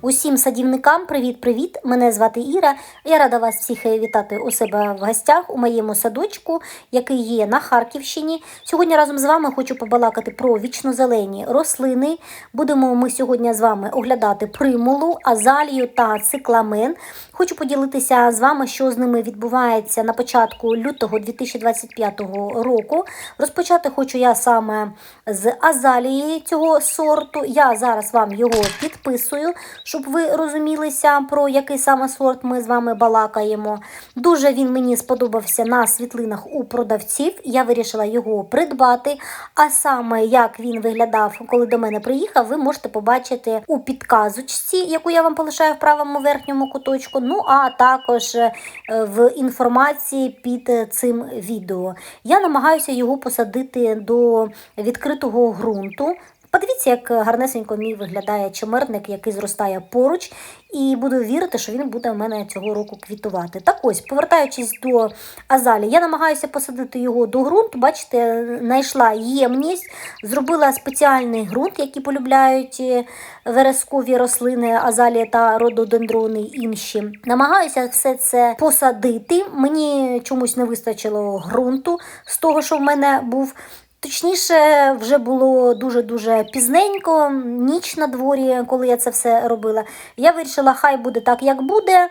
Усім садівникам привіт-привіт! Мене звати Іра. Я рада вас всіх вітати у себе в гостях у моєму садочку, який є на Харківщині. Сьогодні разом з вами хочу побалакати про вічнозелені рослини. Будемо ми сьогодні з вами оглядати примулу, азалію та цикламен. Хочу поділитися з вами, що з ними відбувається на початку лютого 2025 року. Розпочати хочу я саме з азалії цього сорту. Я зараз вам його підписую, щоб ви розумілися, про який саме сорт ми з вами балакаємо. Дуже він мені сподобався на світлинах у продавців. Я вирішила його придбати. А саме як він виглядав, коли до мене приїхав, ви можете побачити у підказочці, яку я вам полишаю в правому верхньому куточку. Ну а також е, в інформації під цим відео. Я намагаюся його посадити до відкритого ґрунту. Подивіться, як гарнесенько мій виглядає чимерник, який зростає поруч, і буду вірити, що він буде в мене цього року квітувати. Так ось, повертаючись до азалі, я намагаюся посадити його до ґрунту. Бачите, знайшла ємність, зробила спеціальний ґрунт, який полюбляють е, верескові рослини, азалія та рододендрони інші. Намагаюся все це посадити. Мені чомусь не вистачило ґрунту з того, що в мене був. Точніше, вже було дуже-дуже пізненько, ніч на дворі, коли я це все робила. Я вирішила, хай буде так, як буде.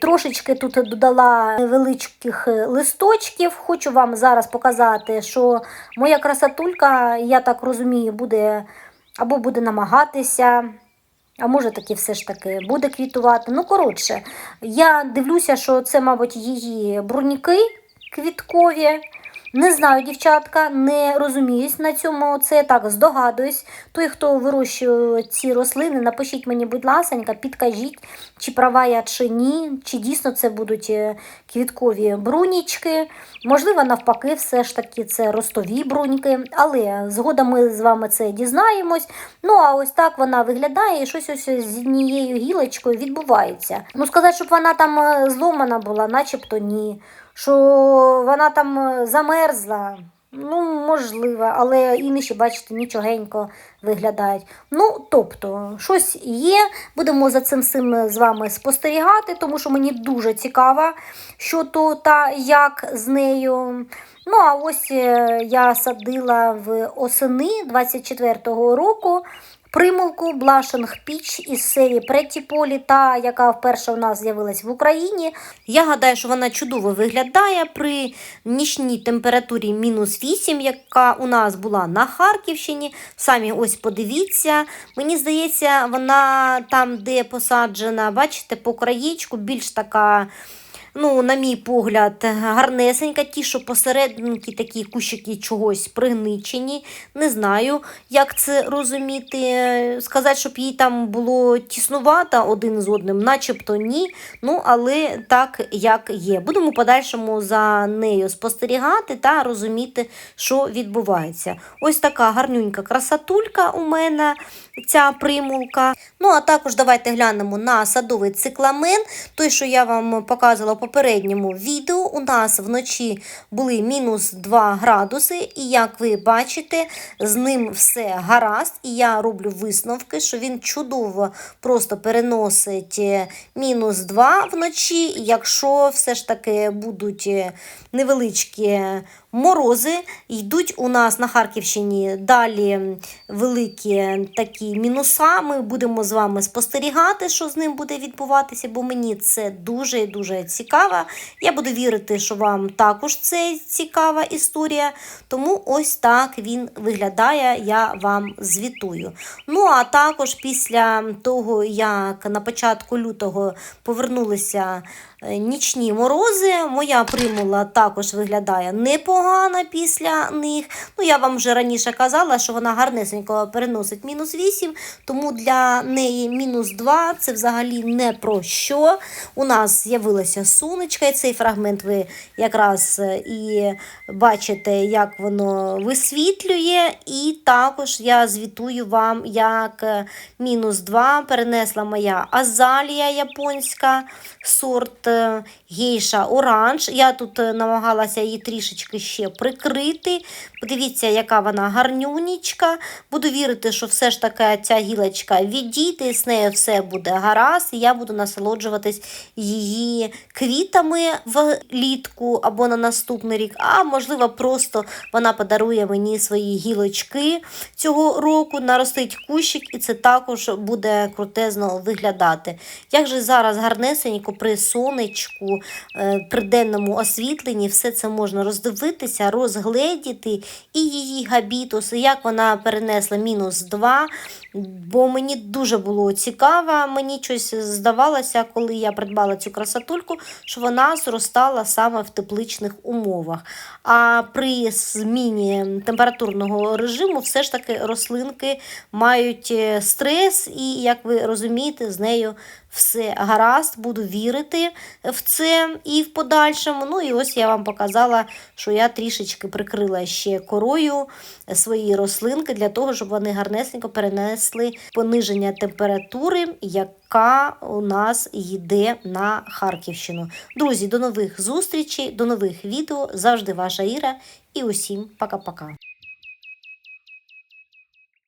Трошечки тут додала невеличких листочків. Хочу вам зараз показати, що моя красотулька, я так розумію, буде або буде намагатися. А може таки все ж таки буде квітувати. Ну, коротше, я дивлюся, що це, мабуть, її бруніки квіткові. Не знаю, дівчатка, не розуміюсь на цьому. Це я так здогадуюсь. Той, хто вирощує ці рослини, напишіть мені, будь ласка, підкажіть, чи права я чи ні, чи дійсно це будуть е, квіткові брунічки. Можливо, навпаки, все ж таки це ростові бруньки, але згодом ми з вами це дізнаємось. Ну, а ось так вона виглядає і щось ось з однією гілочкою відбувається. Ну, сказати, щоб вона там е, зломана була, начебто ні що вона там замерзла. Ну, можливо, але інші, бачите, нічогенько виглядають. Ну, тобто, щось є. Будемо за цим всім з вами спостерігати, тому що мені дуже цікаво, що то та як з нею. Ну, а ось е, я садила в осени 24-го року. Примулку Blushing Peach із серії Pretty Polly, та яка вперше у нас з'явилась в Україні. Я гадаю, що вона чудово виглядає при нічній температурі мінус 8, яка у нас була на Харківщині. Самі ось подивіться. Мені здається, вона там, де посаджена, бачите, по краєчку, більш така ну, на мій погляд, гарнесенька. Ті, що посерединки такі кущики чогось пригничені. Не знаю, як це розуміти. Сказати, щоб їй там було тіснувато один з одним, начебто ні. Ну, але так, як є. Будемо подальшому за нею спостерігати та розуміти, що відбувається. Ось така гарнюнька красотулька у мене. Ця примулка. Ну, а також давайте глянемо на садовий цикламен. Той, що я вам показувала попередньому відео, у нас вночі були мінус 2 градуси, і як ви бачите, з ним все гаразд. І я роблю висновки, що він чудово просто переносить е, мінус 2 вночі. Якщо все ж таки будуть е, невеличкі морози, йдуть у нас на Харківщині далі великі такі мінуса. Ми будемо з вами спостерігати, що з ним буде відбуватися, бо мені це дуже і дуже цікаво. Я буду вірити, що вам також це цікава історія. Тому ось так він виглядає, я вам звітую. Ну, а також після того, як на початку лютого повернулися нічні морози. Моя примула також виглядає непогано після них. Ну, Я вам вже раніше казала, що вона гарнесенько переносить мінус 8, тому для неї мінус 2 це взагалі не про що. У нас з'явилося сонечко, і цей фрагмент ви якраз е, і бачите, як воно висвітлює. І також я звітую вам, як е, мінус 2 перенесла моя азалія японська сорт е, гейша оранж. Я тут е, намагалася її трішечки ще прикрити. Подивіться, яка вона гарнюнічка. Буду вірити, що все ж таки ця гілочка відійде, з нею все буде гаразд, і я буду насолоджуватись її квітами влітку або на наступний рік. А можливо, просто вона подарує мені свої гілочки цього року, наростить кущик, і це також буде крутезно виглядати. Як же зараз гарнесенько при сонечку, е, при денному освітленні все це можна роздивитися, розгледіти і її габітус, як вона перенесла мінус 2, бо мені дуже було цікаво, мені щось здавалося, коли я придбала цю красотульку, що вона зростала саме в тепличних умовах. А при зміні температурного режиму все ж таки рослинки мають е, стрес, і, як ви розумієте, з нею все гаразд, буду вірити в це і в подальшому. Ну і ось я вам показала, що я трішечки прикрила ще корою свої рослинки для того, щоб вони гарнесенько перенесли пониження температури, яка у нас йде на Харківщину. Друзі, до нових зустрічей, до нових відео. Завжди ваша Іра. І усім пока-пока.